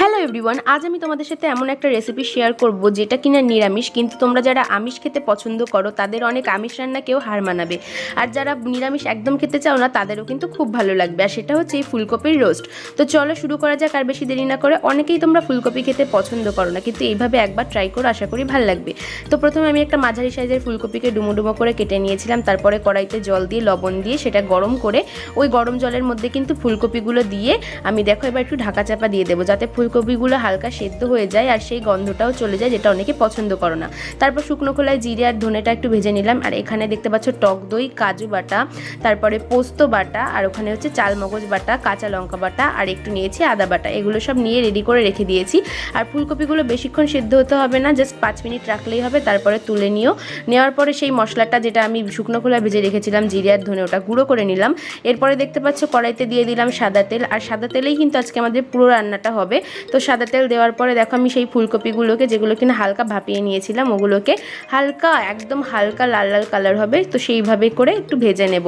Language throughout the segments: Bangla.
হ্যালো এভরিওয়ান আজ আমি তোমাদের সাথে এমন একটা রেসিপি শেয়ার করব, যেটা কিনা নিরামিষ, কিন্তু তোমরা যারা আমিষ খেতে পছন্দ করো, তাদের অনেক আমিষ রান্না কেউ হার মানাবে। আর যারা নিরামিষ একদম খেতে চাও না, তাদেরও কিন্তু খুব ভালো লাগবে। আর সেটা হচ্ছে এই ফুলকপির রোস্ট তো চলো শুরু করা যাক, আর বেশি দেরি না করে। অনেকেই তোমরা ফুলকপি খেতে পছন্দ করো না, কিন্তু এইভাবে একবার ট্রাই করো, আশা করি ভালো লাগবে। তো প্রথমে আমি একটা মাঝারি সাইজের ফুলকপিকে ডুমো ডুমো করে কেটে নিয়েছিলাম। তারপরে কড়াইতে জল দিয়ে, লবণ দিয়ে সেটা গরম করে, ওই গরম জলের মধ্যে কিন্তু ফুলকপিগুলো দিয়ে আমি দেখো এবার একটু ঢাকা চাপা দিয়ে দেবো, যাতে ফুলকপিগুলো হালকা সেদ্ধ হয়ে যায় আর সেই গন্ধটাও চলে যায় যেটা অনেকে পছন্দ করো না। তারপর শুকনো খোলায় জিরে আর ধনেটা একটু ভেজে নিলাম আর এখানে দেখতে পাচ্ছ টক দই, কাজু বাটা, তারপরে পোস্ত বাটা আর ওখানে হচ্ছে চাল মগজ বাটা, কাঁচা লঙ্কা বাটা আর একটু নিয়েছি আদা বাটা। এগুলো সব নিয়ে রেডি করে রেখে দিয়েছি। আর ফুলকপিগুলো বেশিক্ষণ সেদ্ধ হতে হবে না জাস্ট পাঁচ মিনিট রাখলেই হবে, তারপরে তুলে নিও। নেওয়ার পরে সেই মশলাটা যেটা আমি শুকনো খোলায় ভেজে রেখেছিলাম, জিরে আর ধনে ওটা গুঁড়ো করে নিলাম। এরপরে দেখতে পাচ্ছ কড়াইতে দিয়ে দিলাম সাদা তেল। আর সাদা তেলেই কিন্তু আজকে আমাদের পুরো রান্নাটা হবে। তো সাদা তেল দেওয়ার পরে দেখো আমি সেই ফুলকপিগুলোকে যেগুলো কিনা হালকা ভাপিয়ে নিয়েছিলাম, ওগুলোকে হালকা, একদম হালকা লাল লাল কালার হবে, তো সেইভাবে করে একটু ভেজে নেব।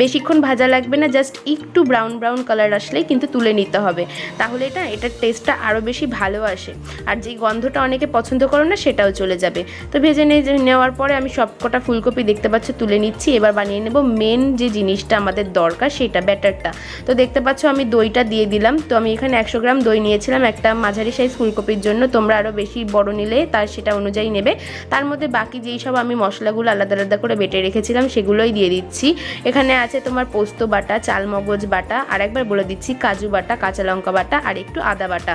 বেশিক্ষণ ভাজা লাগবে না জাস্ট একটু ব্রাউন ব্রাউন কালার আসলেই কিন্তু তুলে নিতে হবে। তাহলে এটা, এটার টেস্টটা আরও বেশি ভালো আসে। আর যেই গন্ধটা অনেকে পছন্দ করো না, সেটাও চলে যাবে। তো ভেজে নেওয়ার পরে আমি সবকটা ফুলকপি দেখতে পাচ্ছ, তুলে নিচ্ছি। এবার বানিয়ে নেব মেন যে জিনিসটা আমাদের দরকার, সেটা ব্যাটারটা। তো দেখতে পাচ্ছ আমি দইটা দিয়ে দিলাম। তো আমি এখানে একশো গ্রাম দই নিয়েছিলাম একটা মাঝারি সাইজ ফুলকপির জন্য তোমরা আরও বেশি বড় নিলে তার সেটা অনুযায়ী নেবে। তার মধ্যে বাকি যেই সব আমি মশলাগুলো আলাদা আলাদা করে বেটে রেখেছিলাম সেগুলোই দিয়ে দিচ্ছি। এখানে আছে তোমার পোস্ত বাটা, চালমগজ বাটা আর একবার বলে দিচ্ছি কাজু বাটা, কাঁচা লঙ্কা বাটা, আর একটু আদা বাটা।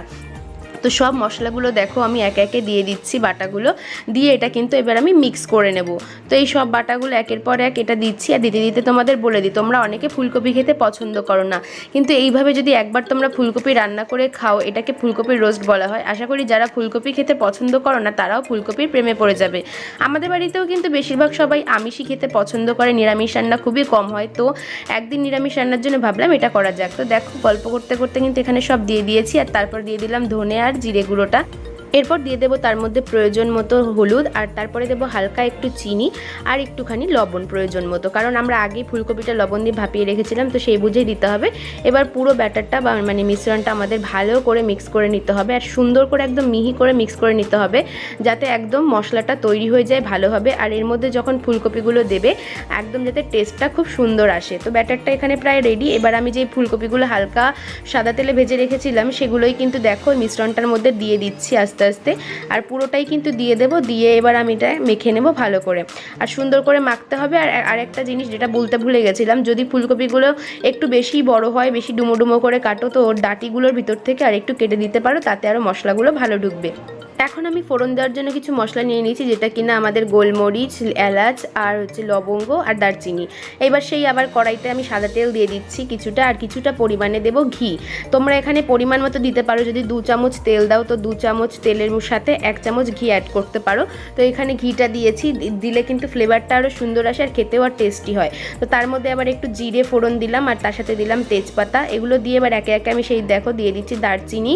তো সব মশলাগুলো দেখো, আমি একে একে দিয়ে দিচ্ছি বাটাগুলো। দিয়ে এটা কিন্তু এবার আমি মিক্স করে নেব। তো এই সব বাটাগুলো একের পর এক এটা দিচ্ছি আর দিতে দিতে তোমাদের বলে দিই, তোমরা অনেকে ফুলকপি খেতে পছন্দ করো না। কিন্তু এইভাবে যদি একবার তোমরা ফুলকপি রান্না করে খাও, এটাকে ফুলকপির রোস্ট বলা হয়। আশা করি যারা ফুলকপি খেতে পছন্দ করো না, তারাও ফুলকপির প্রেমে পড়ে যাবে। আমাদের বাড়িতেও কিন্তু বেশিরভাগ সবাই আমিষই খেতে পছন্দ করে, নিরামিষ রান্না খুবই কম হয়। তো একদিন নিরামিষ রান্নার জন্য ভাবলাম এটা করা যাক। তো দেখো, গল্প করতে করতে কিন্তু এখানে সব দিয়ে দিয়েছি আর তারপর দিয়ে দিলাম ধনে আর জিরে গুঁড়োটা এরপর দিয়ে দেবো তার মধ্যে প্রয়োজন মতো হলুদ, আর তারপরে দেবো হালকা একটু চিনি আর একটুখানি লবণ প্রয়োজন মতো। কারণ আমরা আগেই ফুলকপিটা লবণ দিয়ে ভাপিয়ে রেখেছিলাম, তো সেই বুঝেই দিতে হবে। এবার পুরো ব্যাটারটা বা মানে মিশ্রণটা আমাদের ভালো করে মিক্স করে নিতে হবে আর সুন্দর করে একদম মিহি করে মিক্স করে নিতে হবে, যাতে একদম মশলাটা তৈরি হয়ে যায় ভালোভাবে আর এর মধ্যে যখন ফুলকপিগুলো দেবে, একদম যাতে টেস্টটা খুব সুন্দর আসে। তো ব্যাটারটা এখানে প্রায় রেডি এবার আমি যেই ফুলকপিগুলো হালকা সাদা তেলে ভেজে রেখেছিলাম, সেগুলোই কিন্তু দেখো মিশ্রণটার মধ্যে দিয়ে দিচ্ছি আস্তে আস্তে আস্তে। আর পুরোটাই কিন্তু দিয়ে দেব, দিয়ে এবার আমি এটা মেখে নেব ভালো করে। আর সুন্দর করে মাখতে হবে। আর আরেকটা জিনিস যেটা বলতে ভুলে গেছিলাম, যদি ফুলকপিগুলো একটু বেশি বড় হয়, বেশি ডুমো ডুমো করে কাটো, তো ওর ডাটিগুলোর ভিতর থেকে আর একটু কেটে দিতে পারো, তাতে আরও মশলাগুলো ভালো ঢুকবে। এখন আমি ফোড়ন দেওয়ার জন্য কিছু মশলা নিয়ে নিয়েছি, যেটা কিনা আমাদের গোলমরিচ, এলাচ আর হচ্ছে লবঙ্গ আর দারচিনি। এবার সেই আবার কড়াইতে আমি সাদা তেল দিয়ে দিচ্ছি কিছুটা আর কিছুটা পরিমাণে দেব ঘি। তোমরা এখানে পরিমাণ মতো দিতে পারো, যদি দু চামচ তেল দাও তো দু চামচ তেলের সাথে এক চামচ ঘি অ্যাড করতে পারো। তো এখানে ঘিটা দিয়েছি দিলে কিন্তু ফ্লেভারটা আরও সুন্দর আসে আর খেতেও আর টেস্টি হয়। তো তার মধ্যে আবার একটু জিরে ফোড়ন দিলাম আর তার সাথে দিলাম তেজপাতা। এগুলো দিয়ে এবার একে একে আমি সেই দেখো দিয়ে দিচ্ছি দারচিনি,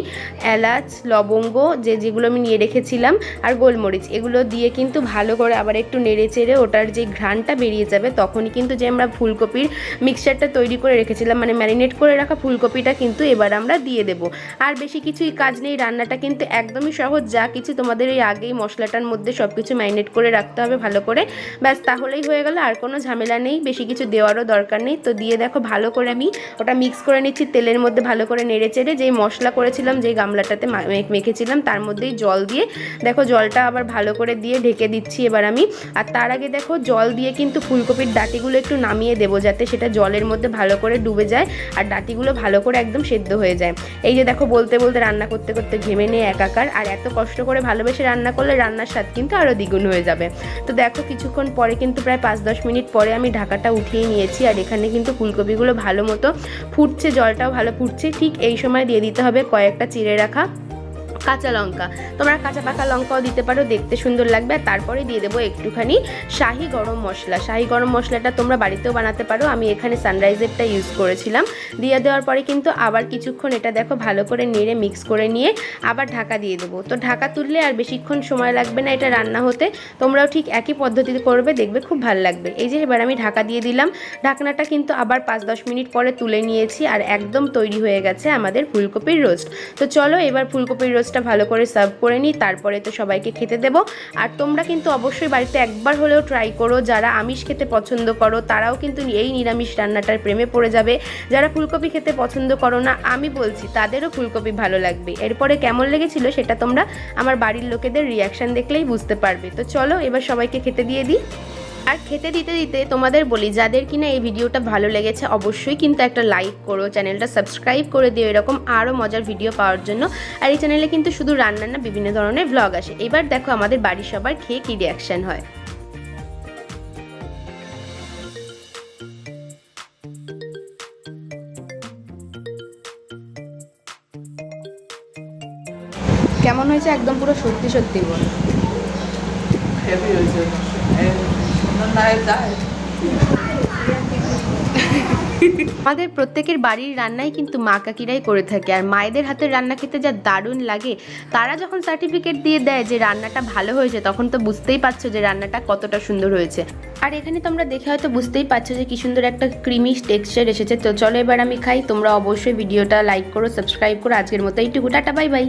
এলাচ, লবঙ্গ, যে যেগুলো আমি নিয়ে রেখেছিলাম আর গোলমরিচ। এগুলো দিয়ে কিন্তু ভালো করে আবার একটু নেড়ে চেড়ে ওটার যে ঘ্রাণটা বেরিয়ে যাবে, তখনই কিন্তু যে আমরা ফুলকপির মিক্সচারটা তৈরি করে রেখেছিলাম মানে ম্যারিনেট করে রাখা ফুলকপিটা কিন্তু এবার আমরা দিয়ে দেবো। আর বেশি কিছুই কাজ নেই, রান্নাটা কিন্তু একদমই সহজ, যা কিছু তোমাদের এই আগেই মশলাটার মধ্যে সব কিছু ম্যারিনেট করে রাখতে হবে ভালো করে। ব্যাস, তাহলেই হয়ে গেল, আর কোনো ঝামেলা নেই, বেশি কিছু দেওয়ারও দরকার নেই। তো দিয়ে দেখো ভালো করে আমি ওটা মিক্স করে নিচ্ছি, তেলের মধ্যে ভালো করে নেড়ে চেড়ে যেই মশলা করেছিলাম, যেই গামলাটাতে মেখেছিলাম, তার মধ্যেই জল দিয়ে। দেখো জলটা আবার ভালো করে দিয়ে ঢেকে দিচ্ছি এবার আমি। আর তার আগে দেখো জল দিয়ে কিন্তু ফুলকপির ডাটিগুলো একটু নামিয়ে দেবো যাতে সেটা জলের মধ্যে ভালো করে ডুবে যায় আর ডাটিগুলো ভালো করে একদম সেদ্ধ হয়ে যায়। এই যে দেখো বলতে বলতে রান্না করতে করতে ঘেমে নিয়ে একাকার আর এত কষ্ট করে ভালোবেসে রান্না করলে রান্নার স্বাদ কিন্তু আরও দ্বিগুণ হয়ে যাবে। তো দেখো কিছুক্ষণ পরে কিন্তু প্রায় পাঁচ দশ মিনিট পরে আমি ঢাকাটা উঠিয়ে নিয়েছি আর এখানে কিন্তু ফুলকপিগুলো ভালো মতো ফুটছে, জলটাও ভালো ফুটছে। ঠিক এই সময় দিয়ে দিতে হবে কয়েকটা চিড়ে রাখা। কাঁচা লঙ্কা। তোমরা কাঁচা পাকা লঙ্কাও দিতে পারো, দেখতে সুন্দর লাগবে। আর তারপরে দিয়ে দেবো একটুখানি শাহি গরম মশলা। শাহি গরম মশলাটা তোমরা বাড়িতেও বানাতে পারো। আমি এখানে সানরাইজেরটা ইউজ করেছিলাম। দিয়ে দেওয়ার পরে কিন্তু আবার কিছুক্ষণ এটা দেখো ভালো করে নেড়ে মিক্স করে নিয়ে আবার ঢাকা দিয়ে দেবো। তো ঢাকা তুললে আর বেশিক্ষণ সময় লাগবে না এটা রান্না হতে। তোমরাও ঠিক একই পদ্ধতিতে করবে, দেখবে খুব ভালো লাগবে। এই যে এবার আমি ঢাকা দিয়ে দিলাম। ঢাকনাটা কিন্তু আবার পাঁচ দশ মিনিট পরে তুলে নিয়েছি আর একদম তৈরি হয়ে গেছে আমাদের ফুলকপির রোস্ট তো চলো এবার ফুলকপির রোস্টটা ভালো করে সার্ভ করে নিই, তারপরে তো সবাইকে খেতে দেবো। আর তোমরা কিন্তু অবশ্যই বাড়িতে একবার হলেও ট্রাই করো, যারা আমিষ খেতে পছন্দ করো, তারাও কিন্তু এই নিরামিষ রান্নাটার প্রেমে পড়ে যাবে। যারা ফুলকপি খেতে পছন্দ করো না, আমি বলছি তাদেরও ফুলকপি ভালো লাগবে। এরপরে কেমন লেগেছিল সেটা তোমরা আমার বাড়ির লোকেদের রিয়াকশন দেখলেই বুঝতে পারবে। তো চলো এবার সবাইকে খেতে দিয়ে দিই। আর খেতে দিতে দিতে তোমাদের বলি যাদের কিনা এই ভিডিওটা ভালো লেগেছে অবশ্যই কিন্তু একটা লাইক করো চ্যানেলটা সাবস্ক্রাইব করে দিও এরকম আরও মজার ভিডিও পাওয়ার জন্য। আর এই চ্যানেলে কিন্তু শুধু রান্না না বিভিন্ন ধরনের ভ্লগ আসে। এবার দেখো আমাদের বাড়ির সবার খেয়ে কী রিয়াকশান হয়। কেমন হয়েছে? একদম পুরো সত্যি সত্যি বল। হেভি হয়েছে। আমাদের প্রত্যেকের বাড়ির রান্নাই কিন্তু মা কাকিরাই করে থাকে, আর মায়েদের হাতের রান্না খেতে যা দারুণ লাগে, তারা যখন সার্টিফিকেট দিয়ে দেয় যে রান্নাটা ভালো হয়েছে, তখন তো বুঝতেই পারছ যে রান্নাটা কতটা সুন্দর হয়েছে। আর এখানে তোমরা দেখে হয়তো বুঝতেই পারছ যে কি সুন্দর একটা ক্রিমি টেক্সচার এসেছে। তো চলো এবার আমি খাই, তোমরা অবশ্যই ভিডিওটা লাইক করো সাবস্ক্রাইব করো, আজকের মতো এইটুকু। Tata bye bye